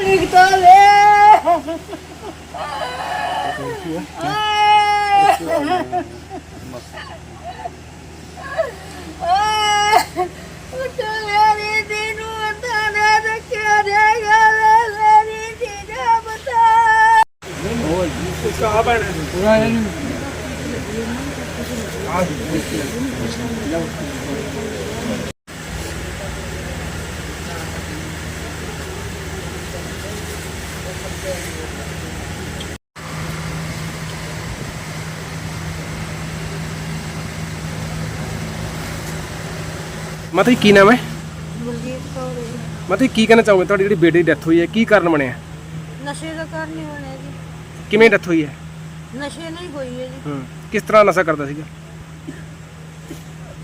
ਲਿਖਤਾ ਲੈ ਮੇਰੀ ਦੀਨੂ ਅੰਦਾ ਨਾ ਰੱਖਿਆ ਮਤਲਬ ਕੀ ਨਾਮ ਹੈ? ਬਲਜੀਤ ਕੌਰ ਜੀ। ਮਤਲਬ ਕੀ ਕਹਿਣਾ ਚਾਹੋਗੇ? ਤੁਹਾਡੀ ਜਿਹੜੀ ਬੇਟੀ ਦੀ ਡੈਥ ਹੋਈ ਹੈ ਕੀ ਕਾਰਨ ਬਣਿਆ? ਨਸ਼ੇ ਦਾ ਕਾਰਨ ਹੀ ਬਣਿਆ ਜੀ। ਕਿਵੇਂ ਡੈਥ ਹੋਈ ਹੈ? ਨਸ਼ੇ ਨਹੀਂ ਹੋਈ ਹੈ ਜੀ। ਹੂੰ ਕਿਸ ਤਰ੍ਹਾਂ ਨਸ਼ਾ ਕਰਦਾ ਸੀਗਾ?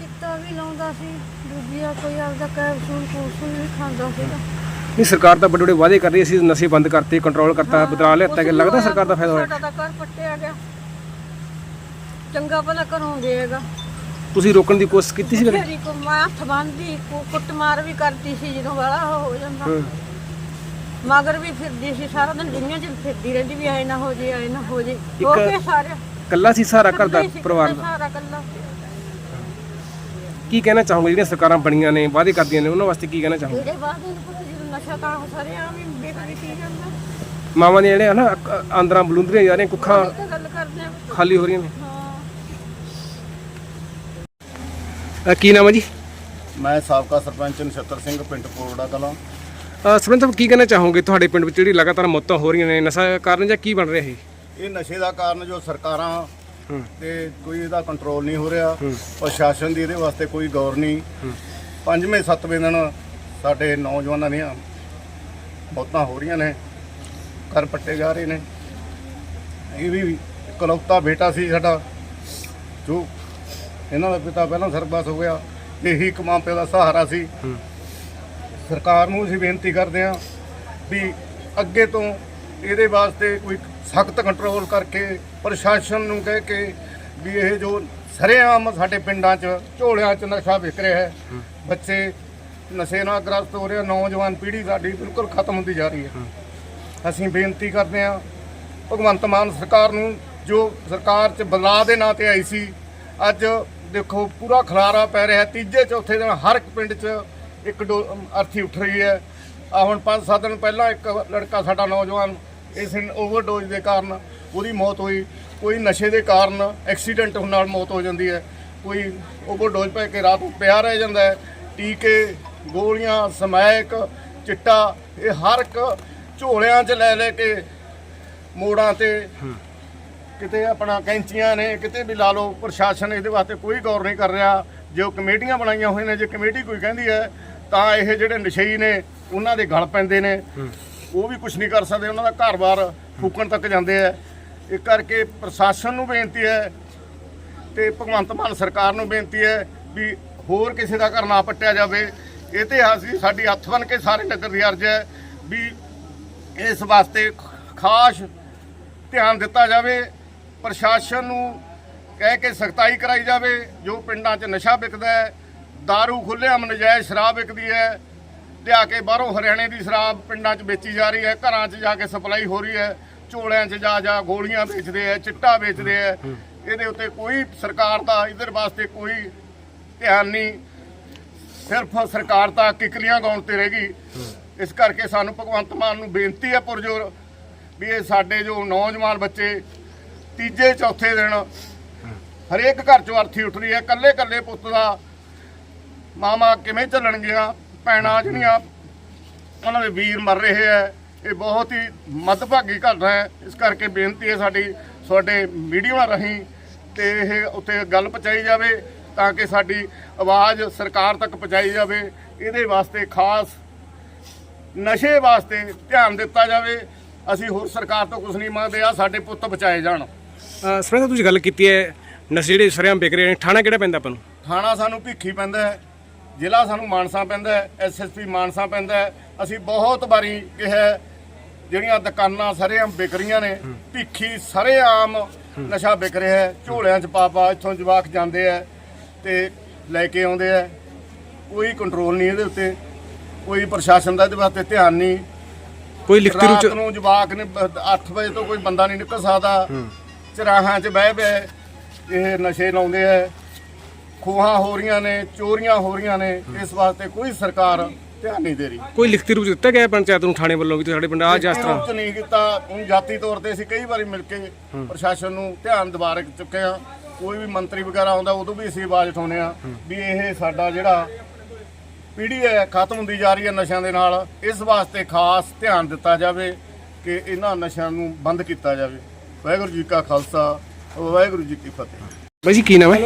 ਚਿੱਟਾ ਵੀ ਲਾਉਂਦਾ ਸੀ ਦੂਜੀਆ ਕੋਈ ਆਪਦਾ ਕੈਪਸੂਲ ਕੂਸੂਲ ਵੀ ਖਾਂਦਾ ਸੀਗਾ। ਨਹੀਂ ਸਰਕਾਰ ਤਾਂ ਵੱਡੇ ਵੱਡੇ ਵਾਅਦੇ ਕਰ ਰਹੀ ਸੀ ਨਸ਼ੇ ਬੰਦ ਕਰਤੇ ਕੰਟਰੋਲ ਕਰਤਾ ਬਦਲਾ ਲਿਆਤਾ ਕਿ ਲੱਗਦਾ ਸਰਕਾਰ ਦਾ ਫਾਇਦਾ ਹੋਇਆ। ਸਾਡਾ ਤਾਂ ਘਰ ਪੱਟਿਆ ਗਿਆ। ਚੰਗਾ ਭਲਾ ਘਰੋਂ ਗਏਗਾ ਤੁਸੀਂ ਰੋਕਣ ਦੀ ਕੋਸ਼ਿਸ਼ ਕੀਤੀ ਸੀ ਕਦੇ? ਫੇਰੀ ਕੋ ਹੱਥ ਬੰਨਦੀ ਕੋ ਕੁੱਟਮਾਰ ਵੀ ਕਰਦੀ ਸੀ ਜਦੋਂ ਵਾਲਾ ਹੋ ਜਾਂਦਾ। ਹੂੰ। ਮਗਰ ਵੀ ਫਿਰਦੀ ਸੀ ਸਾਰਾ ਦਿਨ ਦੁਨੀਆ 'ਚ ਫਿਰਦੀ ਰਹਿੰਦੀ ਵੀ ਐ ਨਾ ਹੋ ਜੇ ਐ ਨਾ ਹੋ ਜੇ। ਹੋ ਇੱਕ ਕੇ ਸਾਰੇ। ਕੱਲਾ ਸੀ ਸਾਰਾ ਘਰ ਦਾ ਪਰਿਵਾਰ ਦਾ? ਸਾਰਾ ਕੱਲਾ ਕੀ ਕਹਿਣਾ ਚਾਹੋਗੇ? ਜਿਹੜੀਆਂ ਸਰਕਾਰਾਂ ਬਣੀਆਂ ਨੇ ਵਾਅਦੇ ਕਰਦੀਆਂ ਨੇ ਉਹਨਾਂ ਵਾਸਤੇ ਕੀ ਕਹਿਣਾ ਚਾਹੋਗੇ? ਇਹਦੇ ਬਾਅਦ ਇਹ ਪੁੱਤ ਜਦੋਂ ਨਸ਼ਾ ਤਾਂ ਸਾਰੇ ਆਮ ਹੀ ਵੇਖ ਵੀ ਜਾਂਦਾ। ਮਾਵਾਂ ਦੀਆਂ ਜਿਹੜੀਆਂ ਹਨਾ ਅੱਕ- ਆਂਦਰਾਂ ਬਲੂੰਦਰੀਆਂ ਜਾ ਰਹੀਆਂ ਕੁੱਖਾਂ ਇਹ ਤਾਂ ਗੱਲ ਕਰਦੇ ਆ। ਖਾਲੀ ਹੋ ਰਹੀਆਂ ਨੇ ਹਾਂ ਅ, ਕੀ ਨਾਮ ਹੈ ਜੀ? ਮੈਂ ਸਾਬਕਾ ਸਰਪੰਚ ਨਛੱਤਰ ਸਿੰਘ ਪਿੰਡ ਕੋਰੜਾ ਕਲਾਂ। ਅ, ਸਰਪੰਚ ਸਾਹਿਬ ਕੀ ਕਹਿਣਾ ਚਾਹੋਗੇ ਤੁਹਾਡੇ ਪਿੰਡ ਵਿੱਚ ਜਿਹੜੀ ਲਗਾਤਾਰ ਮੌਤਾਂ ਹੋ ਰਹੀਆਂ ਨੇ? ਨਸ਼ਾ ਕਾਰਨ ਜਾਂ ਕੀ ਬਣ ਰਿਹਾ ਇਹ? ਇਹ ਨਸ਼ੇ ਦਾ ਕਾਰਨ ਜੋ ਸਰਕਾਰਾਂ ਹੂੰ। ਤੇ ਕੋਈ ਇਹਦਾ ਕੰਟਰੋਲ ਨਹੀਂ ਹੋ ਰਿਹਾ। ਪ੍ਰਸ਼ਾਸਨ ਦੀ ਇਹਦੇ ਵਾਸਤੇ ਕੋਈ ਗੌਰ ਨਹੀਂ। ਪੰਜਵੇਂ ਸੱਤਵੇਂ ਦਿਨ ਸਾਡੇ ਨੌਜਵਾਨਾਂ ਦੀਆਂ ਮੌਤਾਂ ਹੋ ਰਹੀਆਂ ਨੇ। ਘਰ ਪੱਟੇ ਜਾ ਰਹੇ ਨੇ। ਇਹ ਵੀ ਇਕਲੌਤਾ ਬੇਟਾ ਸੀ ਸਾਡਾ ਜੋ ਇਹਨਾਂ ਦਾ ਪਿਤਾ ਪਹਿਲਾਂ ਸਰਬਸ ਹੋ ਗਿਆ ਇਹੀ ਇੱਕ ਮਾਂ ਪਿਓ ਦਾ ਸਹਾਰਾ ਸੀ। ਸਰਕਾਰ ਨੂੰ ਅਸੀਂ ਬੇਨਤੀ ਕਰਦੇ ਹਾਂ ਵੀ ਅੱਗੇ ਤੋਂ ਇਹਦੇ ਵਾਸਤੇ ਕੋਈ ਸਖਤ ਕੰਟਰੋਲ ਕਰਕੇ ਪ੍ਰਸ਼ਾਸਨ ਨੂੰ ਕਹਿ ਕੇ ਵੀ ਇਹ ਜੋ ਸਰੇਆਮ ਸਾਡੇ ਪਿੰਡਾਂ 'ਚ ਝੋਲਿਆਂ 'ਚ ਨਸ਼ਾ ਵਿਕ ਰਿਹਾ ਹੈ ਬੱਚੇ ਨਸ਼ੇ ਨਾਲ ਗ੍ਰਸਤ ਹੋ ਰਹੇ ਨੌਜਵਾਨ ਪੀੜ੍ਹੀ ਸਾਡੀ ਬਿਲਕੁਲ ਖਤਮ ਹੁੰਦੀ ਜਾ ਰਹੀ ਹੈ। ਅਸੀਂ ਬੇਨਤੀ ਕਰਦੇ ਹਾਂ ਭਗਵੰਤ ਮਾਨ ਸਰਕਾਰ ਨੂੰ ਜੋ ਸਰਕਾਰ 'ਚ ਬਦਲਾਅ ਦੇ ਨਾਂ ਤੇ ਆਈ ਸੀ ਅੱਜ ਦੇਖੋ, ਪੂਰਾ ਖਲਾਰਾ ਪੈ ਰਿਹਾ ਤੀਜੇ, ਚੌਥੇ ਦਿਨ ਹਰ ਇੱਕ ਪਿੰਡ 'ਚ ਇੱਕ ਡੋ- ਅਰਥੀ ਉੱਠ ਰਹੀ ਹੈ। ਆ ਹੁਣ 5-7 ਦਿਨ ਪਹਿਲਾਂ ਇੱਕ ਲੜਕਾ ਸਾਡਾ ਨੌਜਵਾਨ ਇਸ ਓਵਰਡੋਜ਼ ਦੇ ਕਾਰਨ ਉਹਦੀ ਮੌਤ ਹੋਈ। ਕੋਈ ਨਸ਼ੇ ਦੇ ਕਾਰਨ ਐਕਸੀਡੈਂਟ ਹੋਣ ਨਾਲ ਮੌਤ ਹੋ ਜਾਂਦੀ ਹੈ। ਕੋਈ ਓਵਰਡੋਜ਼ ਪੈ ਕੇ ਰਾਤ ਨੂੰ ਪਿਆ ਰਹਿ ਜਾਂਦਾ ਹੈ। ਟੀਕੇ, ਗੋਲੀਆਂ, ਸਮੈਕ, ਚਿੱਟਾ, ਇਹ ਹਰ ਇੱਕ ਝੋਲਿਆਂ 'ਚ ਲੈ ਲੈ ਕੇ ਮੋੜਾਂ ਤੇ ਕਿਤੇ ਆਪਣਾ ਕੈਂਚੀਆਂ ਨੇ ਕਿਤੇ ਵੀ ਲਾ ਲਓ ਪ੍ਰਸ਼ਾਸਨ ਇਹਦੇ ਵਾਸਤੇ ਕੋਈ ਗੌਰ ਨਹੀਂ ਕਰ ਰਿਹਾ। ਜੋ ਕਮੇਟੀਆਂ ਬਣਾਈਆਂ ਹੋਈਆਂ ਨੇ ਜੇ ਕਮੇਟੀ ਕੋਈ ਕਹਿੰਦੀ ਹੈ ਤਾਂ ਇਹ ਜਿਹੜੇ ਨਸ਼ਈ ਨੇ ਉਹਨਾਂ ਦੇ ਗਲ ਪੈਂਦੇ ਨੇ। ਉਹ ਵੀ ਕੁਝ ਨਹੀਂ ਕਰ ਸਕਦੇ ਉਹਨਾਂ ਦਾ ਘਰ-ਬਾਰ ਫੂਕਣ ਤੱਕ ਜਾਂਦੇ ਆ। ਇਹ ਕਰਕੇ ਪ੍ਰਸ਼ਾਸਨ ਨੂੰ ਬੇਨਤੀ ਹੈ ਤੇ ਭਗਵੰਤ ਮਾਨ ਸਰਕਾਰ ਨੂੰ ਬੇਨਤੀ ਹੈ ਵੀ ਹੋਰ ਕਿਸੇ ਦਾ ਘਰ ਨਾ ਪੱਟਿਆ ਜਾਵੇ। ਇਹ ਤੇ ਅਸੀਂ ਸਾਡੀ ਹੱਥ ਬਨ ਕੇ ਸਾਰੇ ਨਗਰ ਦੀ ਅਰਜ਼ ਹੈ ਵੀ ਇਸ ਵਾਸਤੇ ਖਾਸ ਧਿਆਨ ਦਿੱਤਾ ਜਾਵੇ। ਪ੍ਰਸ਼ਾਸਨ ਨੂੰ ਕਹਿ ਕੇ ਸਖਤਾਈ ਕਰਾਈ ਜਾਵੇ, ਜੋ ਪਿੰਡਾਂ 'ਚ ਨਸ਼ਾ ਵਿਕਦਾ ਹੈ दारू ਖੁੱਲ੍ਹੇਆਮ ਨਜਾਇਜ਼ ਸ਼ਰਾਬ ਵਿਕਦੀ ਹੈ, ਲਿਆ ਕੇ ਬਾਹਰੋਂ ਹਰਿਆਣੇ ਦੀ ਸ਼ਰਾਬ ਪਿੰਡਾਂ 'ਚ ਵੇਚੀ ਜਾ ਰਹੀ ਹੈ, ਘਰਾਂ 'ਚ ਜਾ ਕੇ ਸਪਲਾਈ ਹੋ ਰਹੀ ਹੈ, ਝੋਲਿਆਂ 'ਚ ਜਾ ਜਾ ਗੋਲੀਆਂ ਵੇਚਦੇ ਆ ਚਿੱਟਾ ਵੇਚਦੇ ਆ ਇਹਦੇ ਉੱਤੇ ਕੋਈ ਸਰਕਾਰ ਦਾ ਇਧਰ ਵਾਸਤੇ ਕੋਈ ਧਿਆਨ ਨਹੀਂ, ਸਿਰਫ ਸਰਕਾਰ ਤਾਂ ਕਿਕਲੀਆਂ ਗਾਉਣ ਤੇ ਰਹਿ ਗਈ। ਇਸ ਕਰਕੇ ਸਾਨੂੰ ਭਗਵੰਤ ਮਾਨ ਨੂੰ ਬੇਨਤੀ ਹੈ ਪੁਰਜੋਰ ਵੀ ਇਹ ਸਾਡੇ ਜੋ ਨੌਜਵਾਨ ਬੱਚੇ ਤੀਜੇ ਚੌਥੇ ਦਿਨ ਹਰੇਕ ਘਰ ਚੋਂ ਅਰਥੀ ਉੱਠ ਰਹੀ ਹੈ। ਕੱਲੇ ਕੱਲੇ ਪੁੱਤ ਦਾ ਮਾਮਾ ਕਿਵੇਂ ਚੱਲਣਗੀਆਂ? ਭੈਣਾਂ ਜਿਹੜੀਆਂ ਉਹਨਾਂ ਦੇ ਵੀਰ ਮਰ ਰਹੇ ਹੈ। ਇਹ ਬਹੁਤ ਹੀ ਮੱਦਭਾਗੀ ਘਟਨਾ ਹੈ। ਇਸ ਕਰਕੇ ਬੇਨਤੀ ਹੈ ਸਾਡੀ, ਤੁਹਾਡੇ ਮੀਡੀਆ ਰਾਹੀਂ ਤੇ ਇਹ ਉੱਤੇ ਗੱਲ ਪਹੁੰਚਾਈ ਜਾਵੇ ਤਾਂ ਕਿ ਸਾਡੀ ਆਵਾਜ਼ ਸਰਕਾਰ ਤੱਕ ਪਹੁੰਚਾਈ ਜਾਵੇ। ਇਹਦੇ ਵਾਸਤੇ ਖਾਸ ਨਸ਼ੇ ਵਾਸਤੇ ਧਿਆਨ ਦਿੱਤਾ ਜਾਵੇ। ਅਸੀਂ ਹੋਰ ਸਰਕਾਰ ਤੋਂ ਕੁਝ ਨਹੀਂ ਮੰਗਦੇ। ਆ ਸਾਡੇ ਪੁੱਤ ਬਚਾਏ ਜਾਣ। ਸਾਹਿਬ ਤੁਸੀਂ ਗੱਲ ਕੀਤੀ ਹੈ ਨਸ਼ੇ ਜਿਹੜੇ ਸਰਿਆਮ ਵਿਕ ਰਹੇ ਨੇ ਥਾਣਾ ਕਿਹੜਾ ਪੈਂਦਾ ਆਪਾਂ ਨੂੰ? ਥਾਣਾ ਸਾਨੂੰ ਭਿੱਖੀ ਪੈਂਦਾ ਹੈ ਜ਼ਿਲ੍ਹਾ ਸਾਨੂੰ ਮਾਨਸਾ ਪੈਂਦਾ ਹੈ ਐਸਐਸਪੀ ਮਾਨਸਾ ਪੈਂਦਾ ਹੈ। ਅਸੀਂ ਬਹੁਤ ਵਾਰੀ ਕਿਹਾ ਹੈ, ਜਿਹੜੀਆਂ ਦੁਕਾਨਾਂ ਸਰੇਆਮ ਵਿਕ ਰਹੀਆਂ ਨੇ ਭਿੱਖੀ ਸਰੇਆਮ ਨਸ਼ਾ ਵਿਕ ਰਿਹਾ ਹੈ ਝੋਲਿਆਂ 'ਚ ਪਾ ਇੱਥੋਂ ਜਵਾਕ ਜਾਂਦੇ ਆ ਤੇ ਲੈ ਕੇ ਆਉਂਦੇ ਆ ਕੋਈ ਕੰਟਰੋਲ ਨਹੀਂ ਇਹਦੇ ਉੱਤੇ ਕੋਈ ਪ੍ਰਸ਼ਾਸਨ ਦਾ ਇਹਦੇ ਵਾਸਤੇ ਧਿਆਨ ਨਹੀਂ। ਕੋਈ ਲਿਖਤੀ ਰੂਪ ਨੂੰ ਜਵਾਕ ਨੇ 8 ਵਜੇ ਤੋਂ ਕੋਈ ਬੰਦਾ ਨਹੀਂ ਨਿਕਲ ਸਕਦਾ। ਚਰਾਹਾਂ 'ਚ ਬਹਿ ਬਹਿ ਇਹ ਨਸ਼ੇ ਲਾਉਂਦੇ ਐ ਖੋਹਾਂ ਹੋ ਰਹੀਆਂ ਨੇ ਚੋਰੀਆਂ ਹੋ ਰਹੀਆਂ ਨੇ। ਇਸ ਵਾਸਤੇ ਕੋਈ ਸਰਕਾਰ ਧਿਆਨ ਨਹੀਂ ਦੇ ਰਹੀ। ਕੋਈ ਲਿਖਤੀ ਰੂਪ ਦਿੱਤਾ ਗਿਆ ਪੰਚਾਇਤ ਨੂੰ ਥਾਣੇ ਵੱਲੋਂ ਵੀ ਸਾਡੇ ਪਿੰਡ ਆ ਜਿਸ ਤਰ੍ਹਾਂ? 'ਚ ਨਹੀਂ ਕੀਤਾ। ਹੁਣ ਜਾਤੀ ਤੌਰ ਤੇ ਅਸੀਂ ਕਈ ਵਾਰੀ ਮਿਲ ਕੇ ਪ੍ਰਸ਼ਾਸਨ ਨੂੰ ਧਿਆਨ ਦਿਵਾ ਰਹੇ ਚੁੱਕੇ ਆ ਕੋਈ ਵੀ ਮੰਤਰੀ ਵਗੈਰਾ ਆਉਂਦਾ ਉਦੋਂ ਵੀ ਅਸੀਂ ਆਵਾਜ਼ ਉਠਾਉਂਦੇ ਆ ਵੀ ਇਹ ਸਾਡਾ ਜਿਹੜਾ ਪੀੜ੍ਹੀ ਹੈ ਖਤਮ ਹੁੰਦੀ ਜਾ ਰਹੀ ਹੈ ਨਸ਼ਿਆਂ ਦੇ ਨਾਲ। ਇਸ ਵਾਸਤੇ ਖਾਸ ਧਿਆਨ ਦਿੱਤਾ ਜਾਵੇ ਕਿ ਇਹਨਾਂ ਨਸ਼ਿਆਂ ਨੂੰ ਬੰਦ ਕੀਤਾ ਜਾਵੇ। ਵਾਹਿਗੁਰੂ ਜੀ ਕਾ ਖਾਲਸਾ ਵਾਹਿਗੁਰੂ ਜੀ ਕੀ ਫਤਿਹ। ਬਾਈ ਜੀ ਕੀ ਨਾਮ ਹੈ?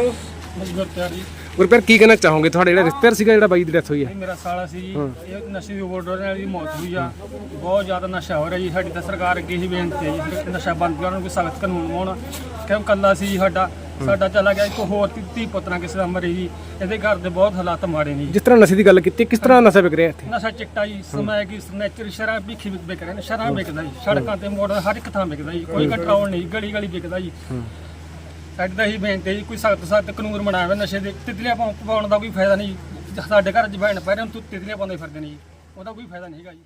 ਮਜਬੂਰ ਤਿਆਰ ਗੁਰਪ੍ਰੀਤ ਕੀ ਕਹਿਣਾ ਚਾਹੋਗੇ? ਤੁਹਾਡੇ ਜਿਹੜਾ ਰਿਸ਼ਤੇਦਾਰ ਸੀਗਾ ਜਿਹੜਾ ਬਾਈ ਦੀ ਡੈਥ ਹੋਈ ਹੈ? ਇਹ ਮੇਰਾ ਸਾਲਾ ਸੀ ਜੀ। ਇਹ ਨਸ਼ੇ ਦੀ ਓਵਰਡੋਜ਼ ਨਾਲ ਦੀ ਮੌਤ ਹੋਈ ਆ। ਬਹੁਤ ਜ਼ਿਆਦਾ ਨਸ਼ਾ ਹੋ ਰਿਹਾ ਜੀ। ਸਾਡੀ ਤਾਂ ਸਰਕਾਰ ਅੱਗੇ ਹੀ ਬੇਨਤੀ ਹੈ ਜੀ। ਕਿ ਨਸ਼ਾ ਬੰਦ ਕਰਨ ਨੂੰ ਕੋਈ ਸਖਤ ਕਾਨੂੰਨ ਹੋਣ। ਕਿਉਂ ਕੱਲਾ ਸੀ ਜੀ ਸਾਡਾ? ਸਾਡਾ ਚਲਾ ਗਿਆ ਇੱਕ ਹੋਰ ਧੀ ਪੁੱਤਰਾਂ ਕਿਸੇ ਦਾ ਮਰੇ ਜੀ। ਇਹਦੇ ਘਰ ਦੇ ਬਹੁਤ ਹਾਲਾਤ ਮਾੜੇ ਨੇ ਜੀ। ਜਿਸ ਤਰ੍ਹਾਂ ਨਸ਼ੇ ਦੀ ਗੱਲ ਕੀਤੀ ਕਿਸ ਤਰ੍ਹਾਂ ਨਸ਼ਾ ਵਿਕ ਰਿਹਾ ਇੱਥੇ? ਨਸ਼ਾ ਚਿੱਟਾ ਜੀ ਸਮੈਕ ਸਨੈਚਰ ਸ਼ਰਾਬ ਵੀ ਵਿਕ ਵਿਕ ਰਹੇ। ਨੇ ਸ਼ਰਾਬ ਵਿਕਦਾ ਜੀ। ਸੜਕਾਂ ਤੇ ਮੋੜ ਹਰ ਇੱਕ ਥਾਂ ਵਿਕਦਾ ਜੀ। ਕੋਈ ਕੰਟਰੋਲ ਨਹੀਂ ਗਲੀ ਗਲੀ ਵਿਕਦਾ ਜੀ। ਸਾਡੀ ਤਾਂ ਇਹੀ ਬੇਨਤੀ ਹੈ ਜੀ, ਕੋਈ ਸਖਤ ਸਖਤ ਕਾਨੂੰਨ ਬਣਾਵੇ, ਨਸ਼ੇ ਦੇ ਤਿਤਲੀਆਂ ਪਾਉ- ਪਾਉਣ ਦਾ ਕੋਈ ਫਾਇਦਾ ਨਹੀਂ ਸਾਡੇ ਘਰ ਜਵਾਨ ਪੈ ਰਹੇ ਹੁਣ ਤੂੰ ਤਿਤਲੀਆਂ ਪਾਉਂਦੇ ਫਿਰਦੇ ਨੇ ਜੀ। ਉਹਦਾ ਕੋਈ ਫਾਇਦਾ ਨਹੀਂ ਹੈਗਾ ਜੀ।